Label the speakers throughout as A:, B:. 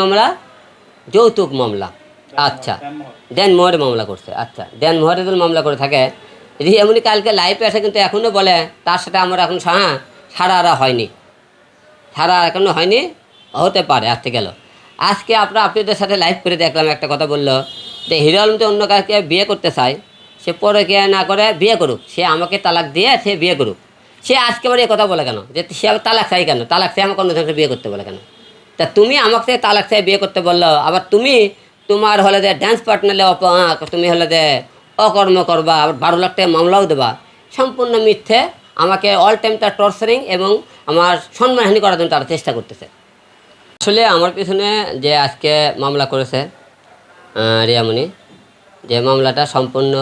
A: মামলা, যৌতুক মামলা। আচ্ছা দেন মোহরে মামলা করছে। আচ্ছা দেন মোহরে যদি মামলা করে থাকে রিয়ামণি কালকে লাইভে আসে কিন্তু এখনও বলে, তার সাথে আমার এখন হ্যাঁ সারা আরা হয়নি। সারা এখনও হয়নি, হতে পারে, আজকে গেল। আজকে আমরা আপনাদের সাথে লাইভ করে দেখলাম, একটা কথা বলল যে হিরো আলম তো অন্য কাউকে বিয়ে করতে চায়, সে পরে কে না করে বিয়ে করুক। সে আমাকে তালাক দিয়ে সে বিয়ে করুক। সে আজকে বারে কথা বলে কেন? যে সে আবার তালাক চাই কেন? তালাক চাই আমাকে অন্য বিয়ে করতে বলে কেন? তা তুমি আমাকে তালাক চাই, বিয়ে করতে বলল। আবার তুমি তোমার হলে যে ড্যান্স পার্টনারে তুমি হলে যে অকর্ম করবা, আবার বারো লাখ টাকা মামলাও দেবা। সম্পূর্ণ মিথ্যে আমাকে অল টাইম তার টর্চারিং এবং আমার সম্মানহানি করার জন্য তারা চেষ্টা করতেছে। আসলে আমার পিছনে যে আজকে মামলা করেছে রিয়ামণি, যে মামলাটা সম্পূর্ণ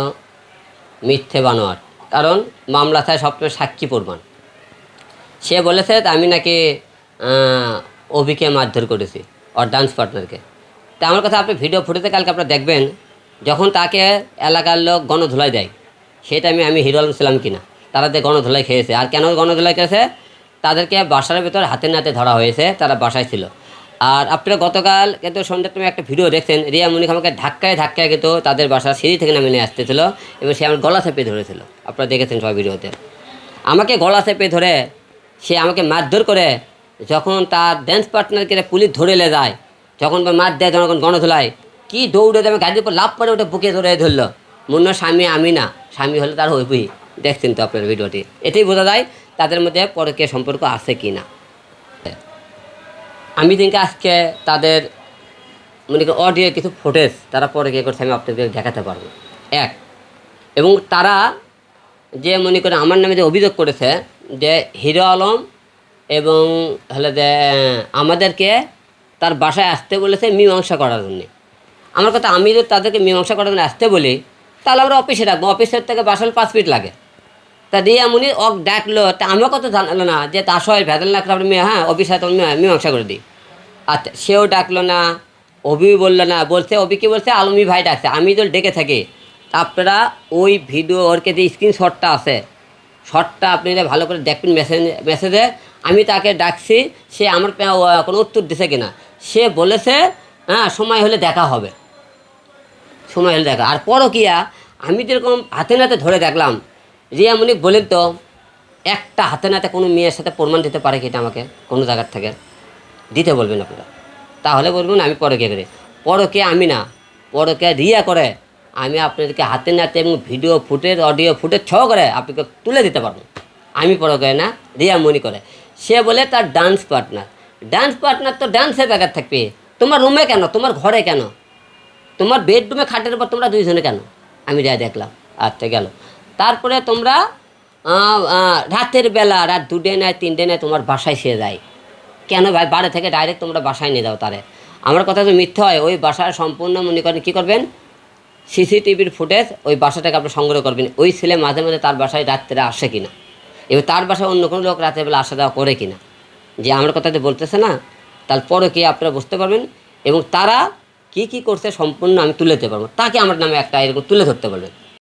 A: মিথ্যে বানোয়ার। কারণ মামলা থাকে সবচেয়ে সাক্ষী প্রমাণ। সে বলেছে, আমি নাকি অভিকে মারধর করেছি ওর ডান্স পার্টনারকে তা আমার কথা আপনি ভিডিও ফুটেতে কালকে আপনারা দেখবেন, যখন তাকে এলাকার লোক গণধুলাই দেয়, সেই টাইমে আমি হিরো আলম ছিলাম কিনা, তারা যে গণধুলাই খেয়েছে। আর কেন গণধুলাই খেয়েছে? তাদেরকে বাসার ভেতর হাতে নাতে ধরা হয়েছে, তারা বাসায় ছিল। আর আপনারা গতকাল কিন্তু সন্ধ্যার টাইমে একটা ভিডিও দেখছেন, রিয়া মুনিক আমাকে ধাক্কায় ধাক্কায় কিন্তু তাদের বাসার সিঁড়ি থেকে নামে নিয়ে আসতেছিল, এবং সে আমার গলা চেপে ধরেছিল। আপনারা দেখেছেন সবাই ভিডিওতে আমাকে গলা চেপে ধরে, সে আমাকে মারধর করে যখন তার ড্যান্স পার্টনারকে পুলিশ ধরে লে যায়, যখন মার দেয়, যখন গণধোলায় কি দৌড়ে আমি গাড়ির উপর লাভ করে ওটা বুকে ধরে ধরলো। মুন্ন স্বামী, আমি না। স্বামী হলে তার হইবই। দেখছেন তো আপনার ভিডিওটি। এটাই বোঝা যায় তাদের মধ্যে পরকীয় সম্পর্ক আছে কি না আমি দিনকে আজকে তাদের, মনে করি অডিও কিছু ফুটেজ তারা পরে কে করছে, আমি আপনাদের দেখাতে পারব। এক, এবং তারা যে মনে করে আমার নামে যে অভিযোগ করেছে যে হিরো আলম এবং হলে আমাদেরকে তার বাসায় আসতে বলেছে মীমাংসা করার জন্যে। আমার কথা, আমি যদি তাদেরকে মীমাংসা করার জন্য আসতে বলি, তাহলে আমরা অফিসে রাখব অফিসের থেকে বাসাল পাঁচ ফিট লাগে। তা দিয়ে এমনই অক ডাকলো, তা আমাকে তো জানালো না যে তার সবাই ভেদাল না করে মেয়ে হ্যাঁ অফিসে তো মীমাংসা করে দিই। আচ্ছা সেও ডাকলো না, অভি বলল না, বলছে, অভি কি বলছে? আলমি ভাই ডাকছে। আমি তো ডেকে থাকি। আপনারা ওই ভিডিও ওরকে যে স্ক্রিনশটটা আছে শটটা আপনি ভালো করে দেখবেন মেসেজ মেসেজে আমি তাকে ডাকছি, সে আমার কোনো উত্তর দিছে কিনা। সে বলেছে হ্যাঁ সময় হলে দেখা হবে। সময় হলে দেখা আর পরকিয়া, আমি যেরকম হাতে নাতে ধরে দেখলাম, রিয়া মনিক বলেন তো, একটা হাতে নাতে কোনো মেয়ের সাথে প্রমাণ দিতে পারে কি এটা আমাকে কোনো জায়গার থেকে? দিতে বলবেন আপনারা। তাহলে বলবেন আমি পরে পরকে করি। পরকে আমি না পরকে রিয়া করে। আমি আপনাদেরকে হাতে নাতে এবং ভিডিও ফুটেজ, অডিও ফুটেজ ছ করে আপনাকে তুলে দিতে পারব। আমি পরকে না, রিয়া মনি করে। সে বলে, তার ডান্স পার্টনার ডান্স পার্টনার তো ডান্সের ব্যাপার থাকবে। তোমার রুমে কেন? তোমার ঘরে কেন? তোমার বেডরুমে খাটের উপর তোমরা দুইজনে কেন? আমি যা দেখলাম আচ্ছা গেল। তারপরে তোমরা রাতের বেলা, রাত দুটে নেয়, তিনটে নেয়, তোমার বাসায় সে যায়। কেন ভাই? বাড়ি থেকে ডাইরেক্ট তোমরা বাসায় নিয়ে যাও তারে। আমার কথা তো মিথ্যা হয়, ওই বাসায় সম্পূর্ণ মনে করেন, কী করবেন? সিসিটিভির ফুটেজ ওই বাসাটাকে আপনি সংগ্রহ করবেন। ওই ছেলে মাঝে মাঝে তার বাসায় রাত্রে আসে কিনা? এবার তার বাসায় অন্য কোনো লোক রাতের বেলা আসা যাওয়া করে কিনা? যে আমার কথা তো বলতেছে না তারপরে কি আপনারা বুঝতে পারবেন? এবং তারা কি কি করছে সম্পূর্ণ আমি তুলে দিতে পারব তাকে আমার নামে একটা এরকম তুলে ধরতে পারবেন।